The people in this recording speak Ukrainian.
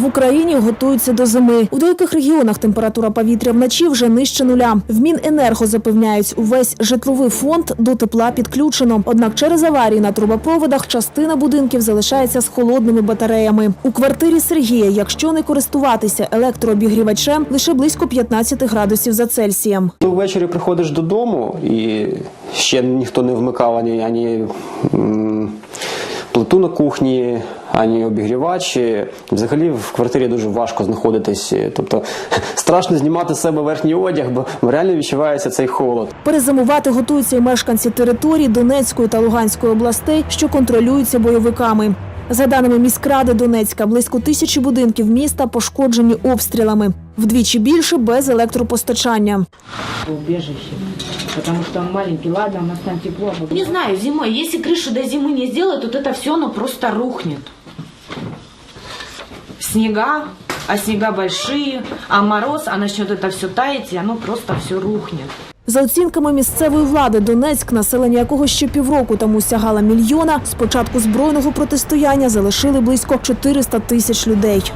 В Україні готуються до зими. У деяких регіонах температура повітря вночі вже нижче нуля. В Міненерго запевняють, увесь житловий фонд до тепла підключено. Однак через аварії на трубопроводах частина будинків залишається з холодними батареями. У квартирі Сергія, якщо не користуватися електрообігрівачем, лише близько 15 градусів за Цельсієм. Ввечері приходиш додому і ще ніхто не вмикав ані, ані плиту на кухні, ані обігрівачі. Взагалі в квартирі дуже важко знаходитись. Тобто страшно знімати з себе верхній одяг, бо реально відчувається цей холод. Перезимувати готуються і мешканці територій Донецької та Луганської областей, що контролюються бойовиками. За даними міськради Донецька, близько тисячі будинків міста пошкоджені обстрілами. Вдвічі більше без електропостачання. убежище. Потому что он маленький, ладно, у нас там тепло. а Не знаю, зимой, если крышу до зимы не сделают, вот это все, оно просто рухнет. Снега, а снега большие, а мороз, а начнет это все таять, и оно просто все рухнет. За оцінками місцевої влади, Донецьк, населення якого ще півроку тому сягала мільйона, з початку збройного протистояння залишили близько 400 тисяч людей.